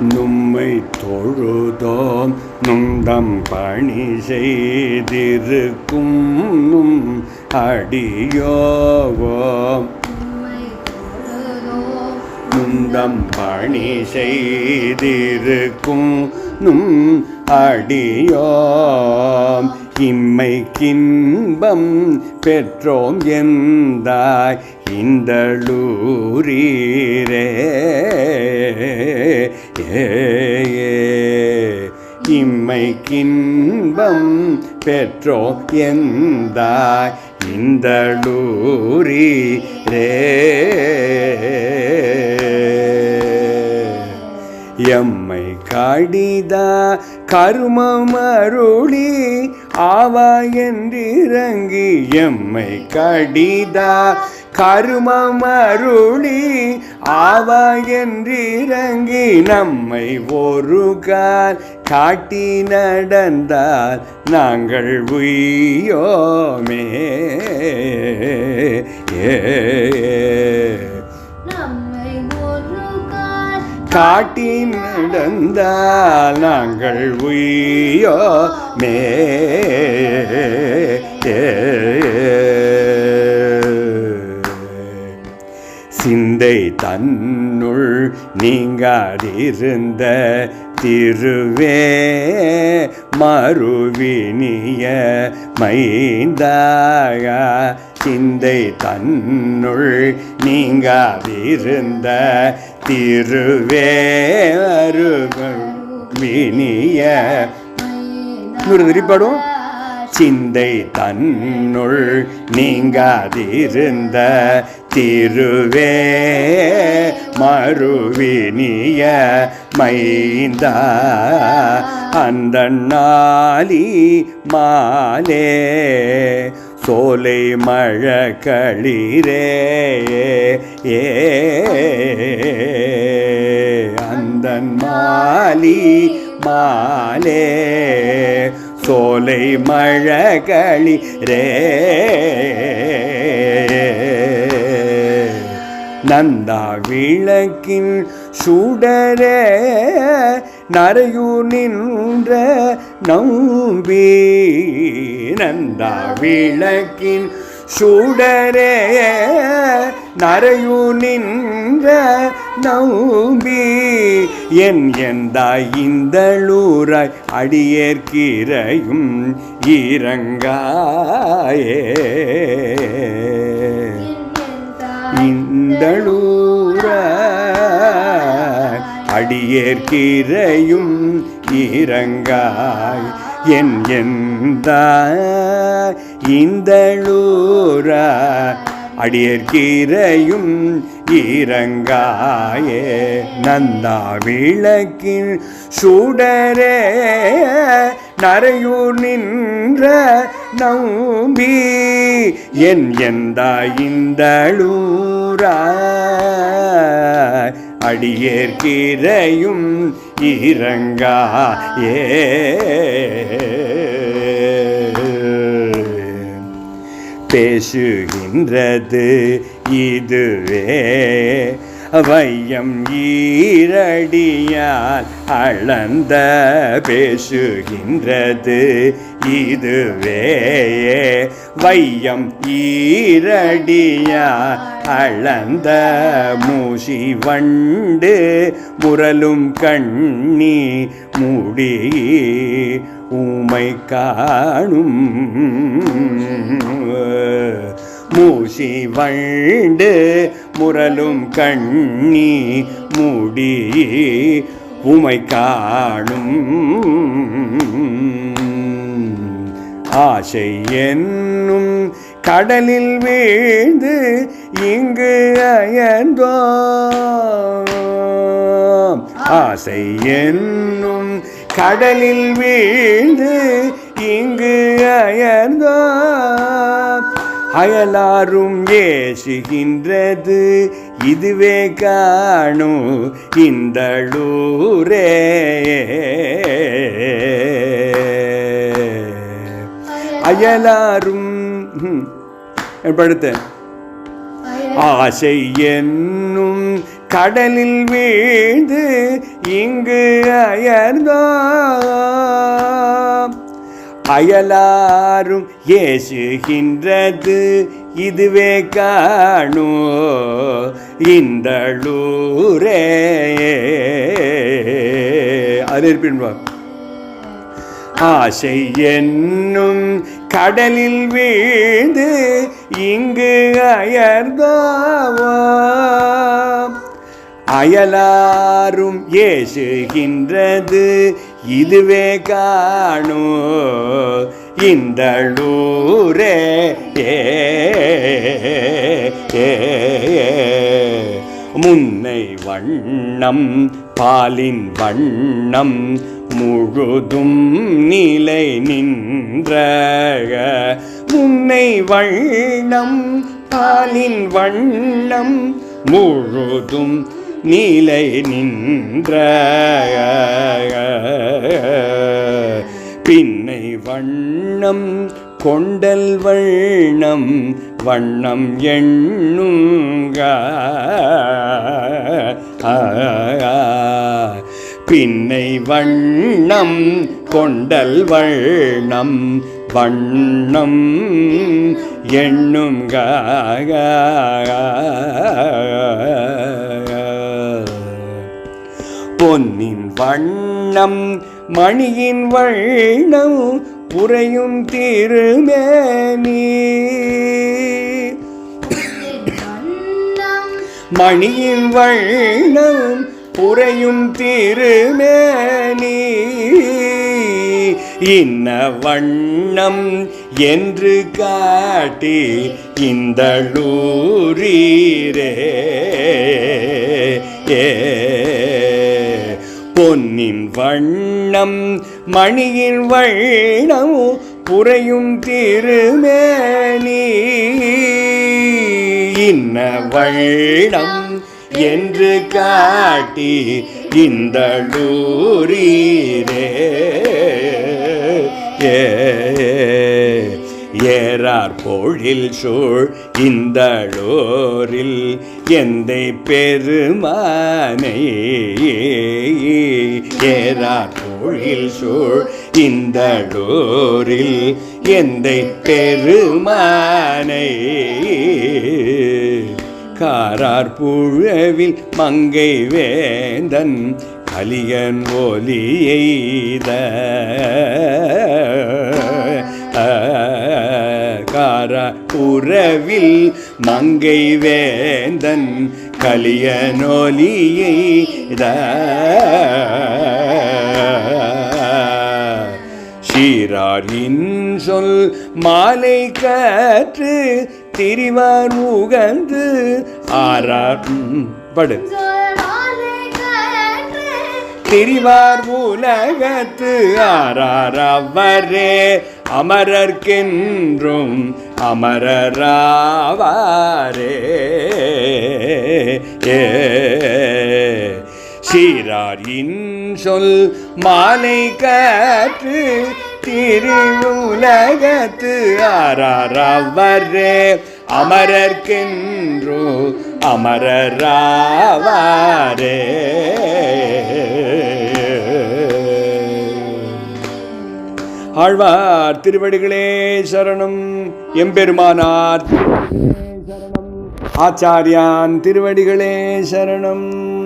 நும்மை தொழுதோம் நுந்தம் பணி செய்திருக்கும் நும் அடியோவோம் நுந்தம் பணி செய்திருக்கும் நும் அடியோம். இம்மை கின்பம் பெற்றோம் எந்தாய்? இந்தளூரீரே. ஏ, இம்மை கின்பம் பெற்றோம் எந்தாய்? இந்தளூரி ரே எம்மை காடிதா கருமம் அருளி ஆவா என்றிறங்கி எம்மை கடிதா. கருமம் அருளி ஆவா என்றிறங்கி நம்மை ஒரு கால் காட்டி நடந்தால் நாங்கள் உயோமே ஏ காட்டி நடந்தால் நாங்கள் உயோ மே. சிந்தை தன்னுள் நீங்காதிருந்த திருவே மறுவினிய மைந்தாக சிந்தை தன்னுள் நீங்காதிருந்த திருவே. மறுவினிய. இன்னொரு திரிப்படும் சிந்தை தன்னுள் நீங்காதிருந்த திருவே மறுவினிய மைந்தா. அந்த நாளி மாலே சோலை மழக்களிரே ஏ அந்தன் மாலி மாலே சோலை மழகளி ரே. நந்தா விளக்கின் சுடரே நரையூர் நின்ற நம்பி. நந்தா விளக்கின் சுடரே நரையு நின்ற நம்பி என் எந்தாய் இந்தளூராய் அடியேற்கிறையும் இறங்காயே. இந்தளூராய் அடியேற்கிறையும் இறங்காய். என் எந்த இந்தளூராய் அடியேற்கிறையும் ஈரங்காயே நந்தா விளக்கின் சுடரே நரையூர் நின்ற நம்பி என் எந்த இந்தளூரா அடியேற்கிறையும் இறங்கா ஏ. பேசுகின்றது இதுவே வையம் ஈரடியால் அளந்த பேசுகின்றது இதுவே வையம் ஈரடியால் அளந்த மூசி வண்டு முரலும் கண்ணி மூடி ஊமை காணும். மூசி வண்டு முரலும் கண்ணி மூடி உமை காணும். ஆசை என்னும் கடலில் வீழ்ந்து இங்கு அயர்ந்தோம். ஆசை என்னும் கடலில் வீழ்ந்து இங்கு அயர்ந்தோம். அயலாரும் ஏசுகின்றது இதுவே காணும் இந்தளூரே. அயலாரும் ம், படுத்தேன் ஆசை என்னும் கடலில் வீழ்ந்து இங்கு அயர்ந்தோம் அயலாரும் ஏசுகின்றது இதுவே காணோ இந்தளூரே அது இருப்பின்பார் ஆசை என்னும் கடலில் வீழ்ந்து இங்கு அயர்ந்தோம் அயலாரும் ஏசுகின்றது இதுவே காணோ இந்தளூரே ஏ ஏ. முன்னை வண்ணம் பாலின் வண்ணம் முழுதும் நிலை நின்ற முன்னை வண்ணம் பாலின் வண்ணம் முழுதும் நிலை நின்ற பின்னை வண்ணம் கொண்டல் வண்ணம் வண்ணம் எண்ணுங்க. பின்னை வண்ணம் கொண்டல் வண்ணம் வண்ணம் எண்ணுங்க பொன்னின் வண்ணம் மணியின் வண்ணம் புரையும் திருமேனி. மணியின் வண்ணம் புறையும் திருமேனி. இன்ன வண்ணம் என்று காட்டி இந்த லூரீரே ஏ பொன்னின் வண்ணம் மணியின் வண்ணம் புறையும் திருமேனி. இன்ன வண்ணம் என்று காட்டி இந்த லூரீரே ஏறார் பொழில் சூழ் இந்த லோரில் எந்த பெருமானை ஏறார் பொழில் சூழ் இந்த லோரில் எந்த பெருமானை காரார் புழவில் மங்கை வேந்தன் கலியன் ஒலியெய்த காரா புறவில் மங்கை வேந்தன் கலியனொலியெய்த சீராரின் சொல் மாலை கற்று திரிவார் உகந்து ஆறார் படு. திரிவார் உலகத்து ஆறார் அவரே. அமரர்க்கென்றும் அமரராவாரே. ஏ. சீராரின் சொல் மாலை கற்று திருவுலகத்து ஆராரவரே அமரர்கின்றோ அமரராவாரே. ஆழ்வார் திருவடிகளே சரணம் எம்பெருமானார். ஆச்சாரியான் திருவடிகளே சரணம்.